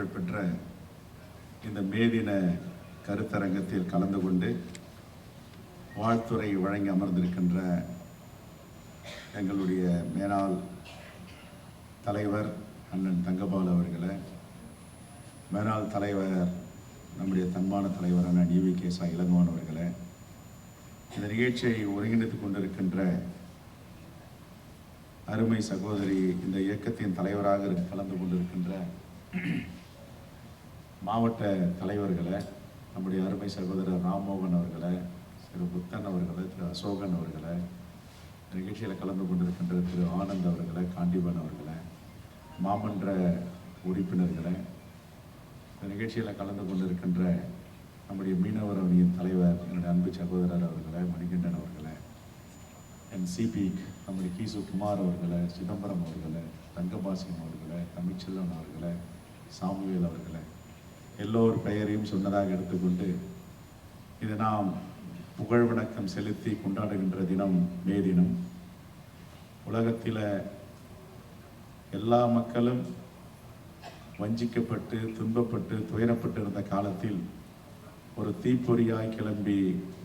புகழ்பெற்ற இந்த மேதின கருத்தரங்கத்தில் கலந்து கொண்டு வாழ்த்துறை வழங்கி அமர்ந்திருக்கின்ற எங்களுடைய மேலாள் தலைவர் அண்ணன் தங்கபால் அவர்களை மேலாள் தலைவர் நம்முடைய தன்மான தலைவர் அண்ணன் கே கேசா இளங்கோவன் அவர்களை இந்த நிகழ்ச்சியை ஒருங்கிணைத்துக் கொண்டிருக்கின்ற அருமை சகோதரி இந்த இயக்கத்தின் தலைவராக கலந்து கொண்டிருக்கின்ற மாவட்ட தலைவர்களை நம்முடைய அருமை சகோதரர் ராம்மோகன் அவர்களை திரு புத்தன் அவர்களை திரு அசோகன் அவர்களை நிகழ்ச்சியில் கலந்து கொண்டிருக்கின்ற திரு ஆனந்த் அவர்களை காண்டிபன் அவர்களை மாமன்ற உறுப்பினர்களை இந்த நிகழ்ச்சியில் கலந்து கொண்டிருக்கின்ற நம்முடைய மீனவர் அணியின் தலைவர் என்னுடைய அன்பு சகோதரர் அவர்களை மணிகண்டன் அவர்களை என் சிபி நம்முடைய கீசு குமார் அவர்களை சிதம்பரம் அவர்களை தங்கபாசியம் அவர்களை தமிழ்ச்செல்வன் அவர்களை சாமுவேல் அவர்களை எல்லோர் பெயரையும் சொன்னதாக எடுத்துக்கொண்டு இது நாம் புகழ் வணக்கம் செலுத்தி கொண்டாடுகின்ற தினம் மே தினம். உலகத்தில் எல்லா மக்களும் வஞ்சிக்கப்பட்டு துன்பப்பட்டு துயரப்பட்டு இருந்த காலத்தில் ஒரு தீப்பொறியாய் கிளம்பி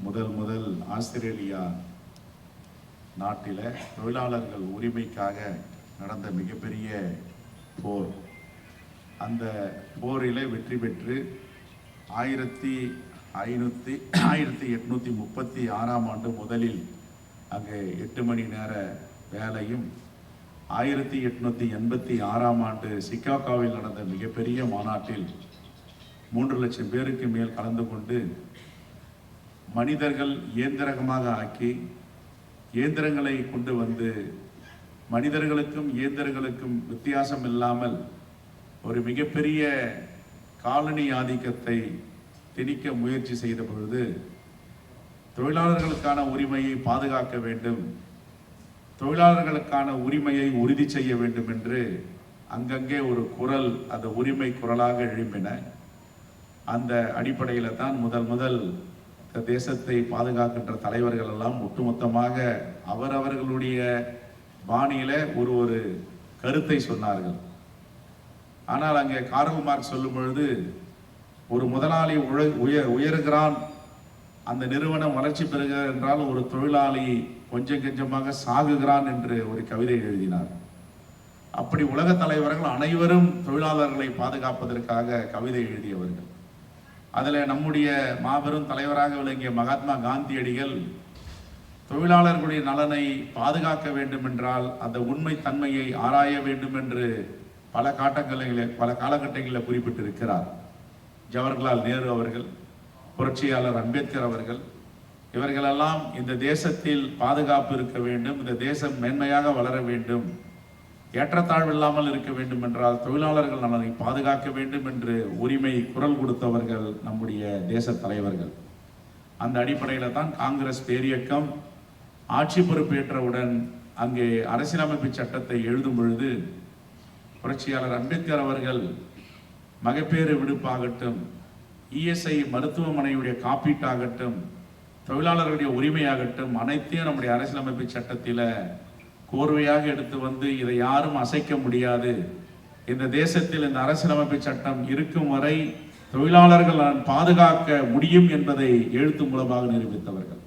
முதல் முதல் ஆஸ்திரேலியா நாட்டில் தொழிலாளர்கள் உரிமைக்காக நடந்த மிகப்பெரிய போர். அந்த போரில் வெற்றி பெற்று ஆயிரத்தி ஐநூற்றி ஆயிரத்தி எட்நூற்றி முப்பத்தி ஆறாம் ஆண்டு முதலில் அங்கே எட்டு மணி நேர வேலையும் ஆயிரத்தி எட்நூற்றி எண்பத்தி ஆறாம் ஆண்டு சிக்காகோவில் நடந்த மிகப்பெரிய மாநாட்டில் மூன்று லட்சம் பேருக்கு மேல் கலந்து கொண்டு மனிதர்கள் இயந்திரகமாக ஆக்கி இயந்திரங்களை கொண்டு வந்து மனிதர்களுக்கும் இயந்திரங்களுக்கும் வித்தியாசம் இல்லாமல் ஒரு மிகப்பெரிய காலனி ஆதிக்கத்தை திணிக்க முயற்சி செய்த பொழுது தொழிலாளர்களுக்கான உரிமையை பாதுகாக்க வேண்டும் தொழிலாளர்களுக்கான உரிமையை உறுதி செய்ய வேண்டும் என்று அங்கங்கே ஒரு குரல் அந்த உரிமை குரலாக எழும்பின. அந்த அடிப்படையில் தான் முதல் முதல் தேசத்தை பாதுகாக்கின்ற தலைவர்கள் எல்லாம் ஒட்டுமொத்தமாக அவரவர்களுடைய பாணியில் ஒரு ஒரு கருத்தை சொன்னார்கள். ஆனால் அங்கே காரல் மார்க் சொல்லும் பொழுது ஒரு முதலாளி உழ- உய- உயர்கிறான். அந்த நிறுவனம் வளர்ச்சி பெறுகிறார் என்றால் ஒரு தொழிலாளி கொஞ்சம் கொஞ்சமாக சாகுகிறான் என்று ஒரு கவிதை எழுதினார். அப்படி உலக தலைவர்கள் அனைவரும் தொழிலாளர்களை பாதுகாப்பதற்காக கவிதை எழுதியவர்கள். அதில் நம்முடைய மாபெரும் தலைவராக விளங்கிய மகாத்மா காந்தியடிகள் தொழிலாளர்களுடைய நலனை பாதுகாக்க வேண்டும் என்றால் அந்த உண்மை தன்மையை ஆராய வேண்டும் என்று பல காட்டங்களில் பல காலகட்டங்களில் குறிப்பிட்டிருக்கிறார். ஜவஹர்லால் நேரு அவர்கள் புரட்சியாளர் அம்பேத்கர் அவர்கள் இவர்களெல்லாம் இந்த தேசத்தில் பாதுகாப்பு இருக்க வேண்டும் இந்த தேசம் மேன்மையாக வளர வேண்டும் ஏற்றத்தாழ்வு இல்லாமல் இருக்க வேண்டும் என்றால் தொழிலாளர்கள் நலனை பாதுகாக்க வேண்டும் என்று உரிமை குரல் கொடுத்தவர்கள் நம்முடைய தேச தலைவர்கள். அந்த அடிப்படையில் தான் காங்கிரஸ் பேரியக்கம் ஆட்சி பொறுப்பேற்றவுடன் அங்கே அரசியலமைப்பு சட்டத்தை எழுதும் பொழுது புரட்சியாளர் அம்பேத்கர் அவர்கள் மகப்பேறு விடுப்பாகட்டும் இஎஸ்ஐ மருத்துவமனையுடைய காப்பீட்டாகட்டும் தொழிலாளர்களுடைய உரிமையாகட்டும் அனைத்தையும் நம்முடைய அரசியலமைப்பு சட்டத்தில் கோர்வையாக எடுத்து வந்து இதை யாரும் அசைக்க முடியாது. இந்த தேசத்தில் இந்த அரசியலமைப்பு சட்டம் இருக்கும் வரை தொழிலாளர்கள் நான் பாதுகாக்க முடியும் என்பதை எழுத்து மூலமாக நிரூபித்தவர்கள்.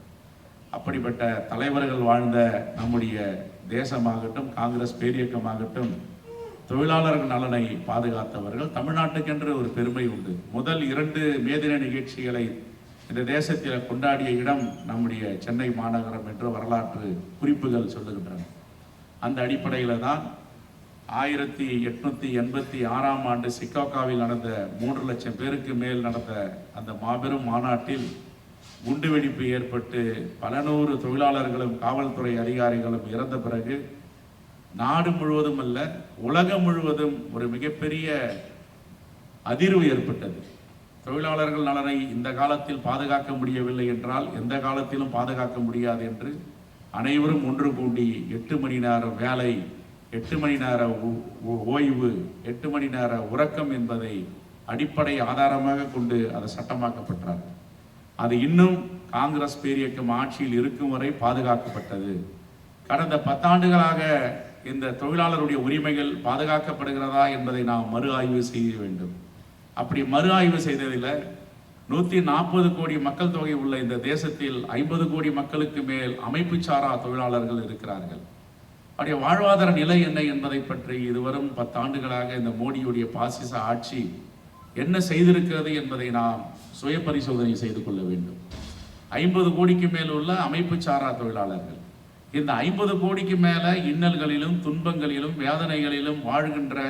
அப்படிப்பட்ட தலைவர்கள் வாழ்ந்த நம்முடைய தேசமாகட்டும் காங்கிரஸ் பேரியக்கமாகட்டும் தொழிலாளர்கள் நலனை பாதுகாத்தவர்கள். தமிழ்நாட்டுக்கென்று ஒரு பெருமை உண்டு. முதல் இரண்டு மேதின நிகழ்ச்சிகளை இந்த தேசத்தில் கொண்டாடிய இடம் நம்முடைய சென்னை மாநகரம் என்று வரலாற்று குறிப்புகள் சொல்லுகின்றன. அந்த அடிப்படையில் தான் ஆயிரத்தி எட்நூத்தி எண்பத்தி ஆறாம் ஆண்டு சிக்காகாவில் நடந்த மூன்று லட்சம் பேருக்கு மேல் நடந்த அந்த மாபெரும் மாநாட்டில் குண்டுவெடிப்பு ஏற்பட்டு பல நூறு தொழிலாளர்களும் காவல்துறை அதிகாரிகளும் இறந்த பிறகு நாடு முழுவதும் அல்ல உலகம் முழுவதும் ஒரு மிகப்பெரிய அதிர்வு ஏற்பட்டது. தொழிலாளர்கள் நலனை இந்த காலத்தில் பாதுகாக்க முடியவில்லை என்றால் எந்த காலத்திலும் பாதுகாக்க முடியாது என்று அனைவரும் ஒன்று கூடி எட்டு மணி நேரம் வேலை எட்டு மணி நேர ஓய்வு எட்டு மணி நேர உறக்கம் என்பதை அடிப்படை ஆதாரமாக கொண்டு அதை சட்டமாக்கப்பட்டார். அது இன்னும் காங்கிரஸ் பேரியக்கம் ஆட்சியில் இருக்கும் வரை பாதுகாக்கப்பட்டது. கடந்த பத்தாண்டுகளாக இந்த தொழிலாளருடைய உரிமைகள் பாதுகாக்கப்படுகிறதா என்பதை நாம் மறு ஆய்வு செய்ய வேண்டும். அப்படி மறு ஆய்வு செய்ததில் நூற்றி நாற்பது கோடி மக்கள் தொகை உள்ள இந்த தேசத்தில் ஐம்பது கோடி மக்களுக்கு மேல் அமைப்பு சாரா தொழிலாளர்கள் இருக்கிறார்கள். அவருடைய வாழ்வாதார நிலை என்ன என்பதை பற்றி இதுவரும் பத்தாண்டுகளாக இந்த மோடியுடைய பாசிச ஆட்சி என்ன செய்திருக்கிறது என்பதை நாம் சுய பரிசோதனை செய்து கொள்ள வேண்டும். ஐம்பது கோடிக்கு மேல் உள்ள அமைப்பு சாரா தொழிலாளர்கள். இந்த ஐம்பது கோடிக்கு மேலே இன்னல்களிலும் துன்பங்களிலும் வேதனைகளிலும் வாழ்கின்ற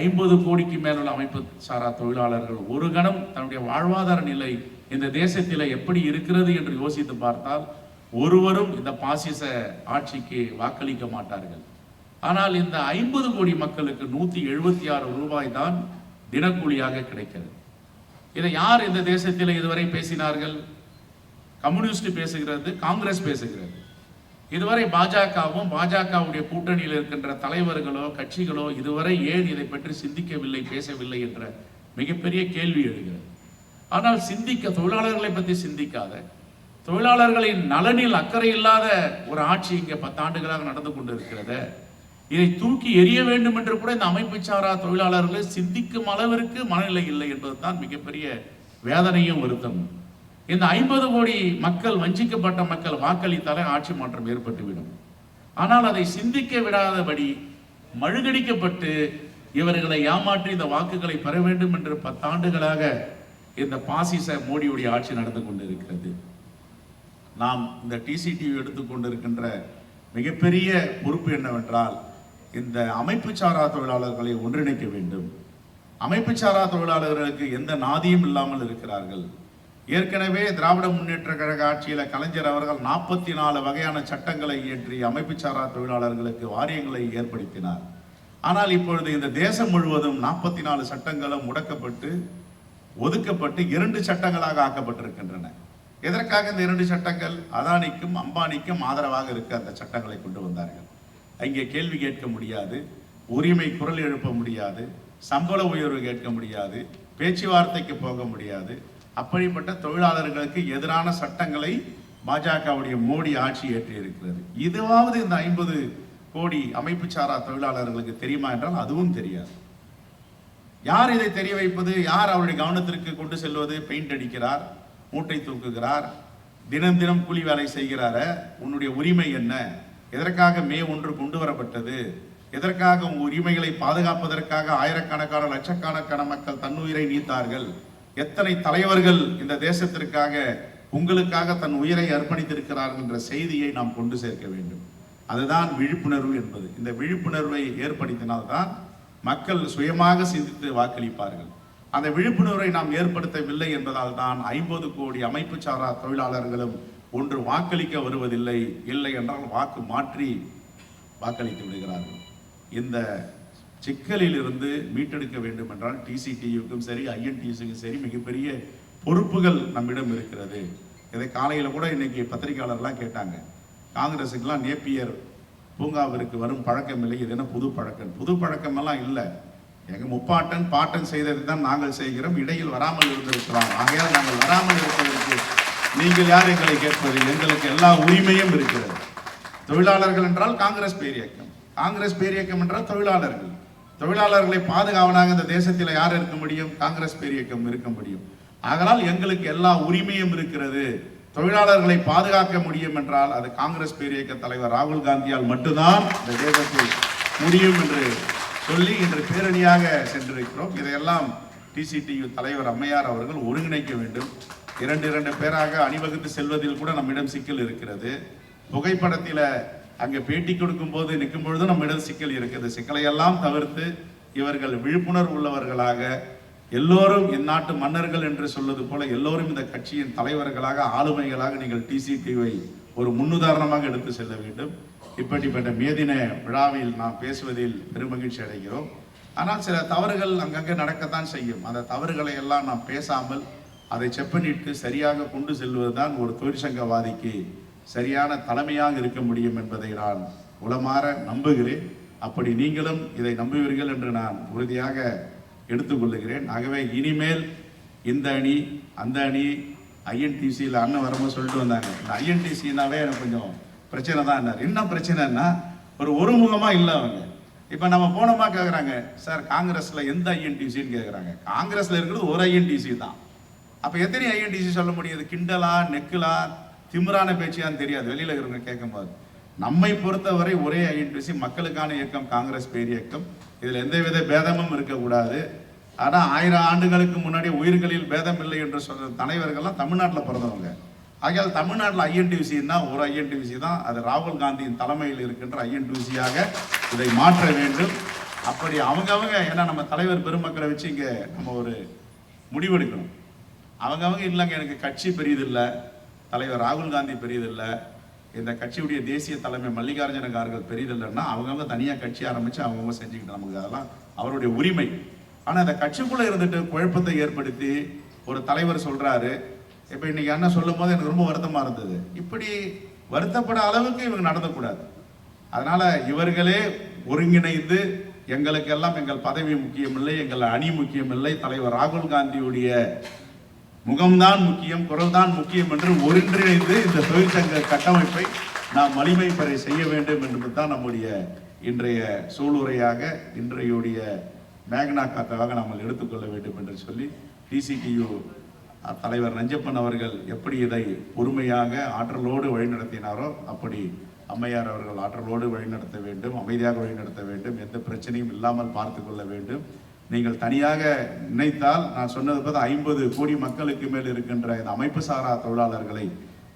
ஐம்பது கோடிக்கு மேலுள்ள அமைப்பு சாரா தொழிலாளர்கள் ஒரு கணம் தன்னுடைய வாழ்வாதார நிலை இந்த தேசத்தில் எப்படி இருக்கிறது என்று யோசித்து பார்த்தால் ஒருவரும் இந்த பாசிச ஆட்சிக்கு வாக்களிக்க மாட்டார்கள். ஆனால் இந்த ஐம்பது கோடி மக்களுக்கு நூற்றி எழுபத்தி ஆறு ரூபாய் தான் தினக்கூலியாக கிடைக்கிறது. இதை யார் இந்த தேசத்தில் இதுவரை பேசினார்கள்? கம்யூனிஸ்ட் பேசுகிறது காங்கிரஸ் பேசுகிறது. இதுவரை பாஜகவும் பாஜகவுடைய கூட்டணியில் இருக்கின்ற தலைவர்களோ கட்சிகளோ இதுவரை ஏன் இதை பற்றி சிந்திக்கவில்லை பேசவில்லை என்ற மிகப்பெரிய கேள்வி எழுகிறது. ஆனால் சிந்திக்க தொழிலாளர்களை பற்றி சிந்திக்காத தொழிலாளர்களின் நலனில் அக்கறை இல்லாத ஒரு ஆட்சி இங்கே பத்தாண்டுகளாக நடந்து கொண்டிருக்கிறத. இதை தூக்கி எறிய வேண்டும் என்று கூட இந்த அமைப்பு சாரா தொழிலாளர்களை சிந்திக்கும் அளவிற்கு மனநிலை இல்லை என்பதுதான் மிகப்பெரிய வேதனையும் வருத்தம் இந்த ஐம்பது கோடி மக்கள் வஞ்சிக்கப்பட்ட மக்கள் வாக்களித்தாலே ஆட்சி மாற்றம் ஏற்பட்டுவிடும். ஆனால் அதை சிந்திக்க விடாதபடி மழுகடிக்கப்பட்டு இவர்களை ஏமாற்றி இந்த வாக்குகளை பெற வேண்டும் என்று பத்தாண்டுகளாக இந்த பாசிச மோடியுடைய ஆட்சி நடந்து கொண்டிருக்கிறது. நாம் இந்த டிசிடிவி எடுத்துக்கொண்டிருக்கின்ற மிகப்பெரிய பொறுப்பு என்னவென்றால் இந்த அமைப்பு சாரா தொழிலாளர்களை ஒன்றிணைக்க வேண்டும். அமைப்பு சாரா தொழிலாளர்களுக்கு எந்த நாதியும் இல்லாமல் இருக்கிறார்கள். ஏற்கனவே திராவிட முன்னேற்ற கழக ஆட்சியில் கலைஞர் அவர்கள் நாற்பத்தி நாலு வகையான சட்டங்களை இயற்றி அமைப்பு சாரா தொழிலாளர்களுக்கு வாரியங்களை ஏற்படுத்தினார். ஆனால் இப்பொழுது இந்த தேசம் முழுவதும் நாற்பத்தி நாலு சட்டங்களும் முடக்கப்பட்டு ஒதுக்கப்பட்டு இரண்டு சட்டங்களாக ஆக்கப்பட்டிருக்கின்றன. எதற்காக இந்த இரண்டு சட்டங்கள்? அதானிக்கும் அம்பானிக்கும் ஆதரவாக இருக்க அந்த சட்டங்களை கொண்டு வந்தார்கள். அங்கே கேள்வி கேட்க முடியாது உரிமை குரல் எழுப்ப முடியாது சம்பள உயர்வு கேட்க முடியாது பேச்சுவார்த்தைக்கு போக முடியாது அப்படிப்பட்ட தொழிலாளர்களுக்கு எதிரான சட்டங்களை பாஜகவுடைய மோடி ஆட்சி ஏற்றி இருக்கிறது இதுவாவது இந்த ஐம்பது கோடி அமைப்பு சாரா தொழிலாளர்களுக்கு தெரியுமா என்றால் அதுவும் தெரியாது. யார் இதை தெரிய வைப்பது? யார் அவருடைய கவனத்திற்கு கொண்டு செல்வது? பெயிண்ட் அடிக்கிறார் மூட்டை தூக்குகிறார் தினம் தினம் கூலி வேலை செய்கிறார உன்னுடைய உரிமை என்ன? எதற்காக மே ஒன்று கொண்டு வரப்பட்டது? எதற்காக உன் உரிமைகளை பாதுகாப்பதற்காக ஆயிரக்கணக்கான லட்சக்கணக்கான மக்கள் தன்னுயிரை நீத்தார்கள்? எத்தனை தலைவர்கள் இந்த தேசத்திற்காக உங்களுக்காக தன் உயிரை அர்ப்பணித்திருக்கிறார்கள் என்ற செய்தியை நாம் கொண்டு சேர்க்க வேண்டும். அதுதான் விழிப்புணர்வு என்பது. இந்த விழிப்புணர்வை ஏற்படுத்தினால்தான் மக்கள் சுயமாக சிந்தித்து வாக்களிப்பார்கள். அந்த விழிப்புணர்வை நாம் ஏற்படுத்தவில்லை என்பதால் தான் ஐம்பது கோடி அமைப்பு சாரா தொழிலாளர்களும் ஒன்று வாக்களிக்க வருவதில்லை இல்லை என்றால் வாக்கு மாற்றி வாக்களித்து விடுகிறார்கள். இந்த சிக்கலில் இருந்து மீட்டெடுக்க வேண்டும் என்றால் டிசிடியுக்கும் சரி ஐஎன்டிசிக்கும் சரி மிகப்பெரிய பொறுப்புகள் நம்மிடம் இருக்கிறது. இதை காலையில் கூட இன்றைக்கி பத்திரிகையாளர்லாம் கேட்டாங்க. காங்கிரஸுக்கெல்லாம் நேப்பியர் பூங்காவிற்கு வரும் பழக்கம் இல்லை. இது என்ன புது பழக்கம்? புது பழக்கமெல்லாம் இல்லை. எங்கள் முப்பாட்டன் பாட்டன் செய்ததை தான் நாங்கள் செய்கிறோம். இடையில் வராமல் இருந்திருக்கிறோம். ஆகையால் நாங்கள் வராமல் இருப்பதற்கு நீங்கள் யார் எங்களை கேட்பது எங்களுக்கு எல்லா உரிமையும் இருக்கிறது. தொழிலாளர்கள் என்றால் காங்கிரஸ் பேரியக்கம். காங்கிரஸ் பேரியக்கம் என்றால் தொழிலாளர்கள். தொழிலாளர்களை பாதுகாவனாக இந்த தேசத்தில் யார் இருக்க முடியும்? காங்கிரஸ் பேரியக்கம் இருக்க முடியும். ஆதலால் எங்களுக்கு எல்லா உரிமையும் இருக்கிறது. தொழிலாளர்களை பாதுகாக்க முடியும் என்றால் அது காங்கிரஸ் பேரியக்க தலைவர் ராகுல் காந்தியால் மட்டும்தான் இந்த தேசத்தில் முடியும் என்று சொல்லி இன்று பேரணியாக சென்றிருக்கிறோம். இதையெல்லாம் டிசிடியு தலைவர் அம்மையார் அவர்கள் ஒருங்கிணைக்க வேண்டும். இரண்டு இரண்டு பேராக அணிவகுத்து செல்வதில் கூட நம்மிடம் சிக்கல் இருக்கிறது. புகைப்படத்தில் அங்கே பேட்டி கொடுக்கும் போது நிற்கும் பொழுது நம்மிடம் சிக்கல் இருக்குது. சிக்கலையெல்லாம் தவிர்த்து இவர்கள் விழிப்புணர்வு உள்ளவர்களாக எல்லோரும் இந்நாட்டு மன்னர்கள் என்று சொல்வது போல எல்லோரும் இந்த கட்சியின் தலைவர்களாக ஆளுமைகளாக நீங்கள் டிசிடிவை ஒரு முன்னுதாரணமாக எடுத்து செல்ல வேண்டும். இப்படிப்பட்ட மேதின விழாவில் நாம் பேசுவதில் பெருமகிழ்ச்சி அடைகிறோம். ஆனால் சில தவறுகள் அங்கங்கே நடக்கத்தான் செய்யும். அந்த தவறுகளை எல்லாம் நாம் பேசாமல் அதை செப்பனிட்டு சரியாக கொண்டு செல்வதுதான் ஒரு தொழிற்சங்கவாதிக்கு சரியான தலைமையாக இருக்க முடியும் என்பதை நான் உளமாற நம்புகிறேன். அப்படி நீங்களும் இதை நம்புவீர்கள் என்று நான் உறுதியாக எடுத்துக்கொள்ளுகிறேன். ஆகவே இனிமேல் இந்த அணி அந்த அணி ஐஎன்டிசியில் அண்ணன் வரும்போது சொல்லிட்டு வந்தாங்க. இந்த ஐஎன்டிசினாவே எனக்கு கொஞ்சம் பிரச்சனை தான் என்ன பிரச்சனைன்னா ஒரு ஒருமுகமாக இல்லை அவங்க. இப்போ நம்ம போனோமா கேட்குறாங்க சார் காங்கிரஸில் எந்த ஐஎன்டிசின்னு கேட்குறாங்க காங்கிரஸில் இருக்கிறது ஒரு ஐஎன்டிசி தான். அப்போ எத்தனை ஐஎன்டிசி சொல்ல முடியுது கிண்டலா நெக்குலா? திமிரான பேச்சியான்னு தெரியாது? வெளியில் இருக்கிறவங்க கேட்கும்போது நம்மை பொறுத்தவரை ஒரே ஐஎன்டிசி மக்களுக்கான இயக்கம் காங்கிரஸ் பேர் இயக்கம். இதில் எந்தவித பேதமும் இருக்கக்கூடாது. ஆனால் ஆயிரம் ஆண்டுகளுக்கு முன்னாடி உயிர்களில் பேதம் இல்லை என்று சொன்ன தலைவர்கள்லாம் தமிழ்நாட்டில் பிறந்தவங்க. ஆகையால் தமிழ்நாட்டில் ஐஎன்டிசின்னா ஒரு ஐஎன்டிசி தான். அது ராகுல் காந்தியின் தலைமையில் இருக்கின்ற ஐஎன்டிசியாக இதை மாற்ற வேண்டும். அப்படி அவங்கவங்க ஏன்னா நம்ம தலைவர் பெருமக்களை வச்சு இங்கே நம்ம ஒரு முடிவெடுக்கணும். அவங்கவங்க இல்லைங்க எனக்கு கட்சி பெரியதில்லை. தலைவர் ராகுல் காந்தி பெரியதில்லை. இந்த கட்சியுடைய தேசிய தலைமை மல்லிகார்ஜுன கார்கள் பெரியதில்லைன்னா அவங்கவுங்க தனியாக கட்சி ஆரம்பித்து அவங்கவுங்க செஞ்சுக்கிட்டு நமக்கு அதெல்லாம் அவருடைய உரிமை. ஆனால் இந்த கட்சிக்குள்ளே இருந்துட்டு குழப்பத்தை ஏற்படுத்தி ஒரு தலைவர் சொல்கிறாரு இப்போ இன்னைக்கு அண்ணன் சொல்லும் போது எனக்கு ரொம்ப வருத்தமாக இருந்தது. இப்படி வருத்தப்பட அளவுக்கு இவங்க நடந்தக்கூடாது. அதனால் இவர்களே ஒருங்கிணைந்து எங்களுக்கெல்லாம் எங்கள் பதவி முக்கியமில்லை எங்கள் அணி முக்கியமில்லை தலைவர் ராகுல் காந்தியுடைய முகம்தான் முக்கியம் குரல்தான் முக்கியம் என்று ஒன்றிணைந்து இந்த தொழிற்சங்க கட்டமைப்பை நாம் வலிமை பெற செய்ய வேண்டும் என்பது தான் நம்முடைய இன்றைய சூளுரையாக இன்றையுடைய மேக்னா காக்காக நாம் எடுத்துக்கொள்ள வேண்டும் என்று சொல்லி டிசிடியு தலைவர் நஞ்சப்பன் அவர்கள் எப்படி இதை பொறுமையாக ஆற்றலோடு வழிநடத்தினாரோ அப்படி அம்மையார் அவர்கள் ஆற்றலோடு வழிநடத்த வேண்டும் அமைதியாக வழிநடத்த வேண்டும் எந்த பிரச்சனையும் இல்லாமல் பார்த்து கொள்ள வேண்டும். நீங்கள் தனியாக நினைத்தால் நான் சொன்னது போது ஐம்பது கோடி மக்களுக்கு மேல் இருக்கின்ற இந்த அமைப்பு சாரா தொழிலாளர்களை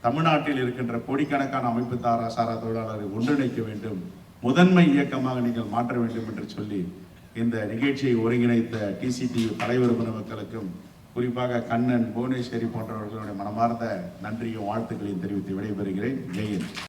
தமிழ்நாட்டில் இருக்கின்ற கோடிக்கணக்கான அமைப்பு தாரா சாரா தொழிலாளர்களை ஒன்றிணைக்க வேண்டும். முதன்மை இயக்கமாக நீங்கள் மாற்ற வேண்டும் என்று சொல்லி இந்த நிகழ்ச்சியை ஒருங்கிணைத்த டிசிடி தலைவர் மக்களுக்கும் குறிப்பாக கண்ணன் புவனேஸ்வரி போன்றவர்களுடைய மனமார்ந்த நன்றியும் வாழ்த்துக்களையும் தெரிவித்து விடைபெறுகிறேன். ஜெயின்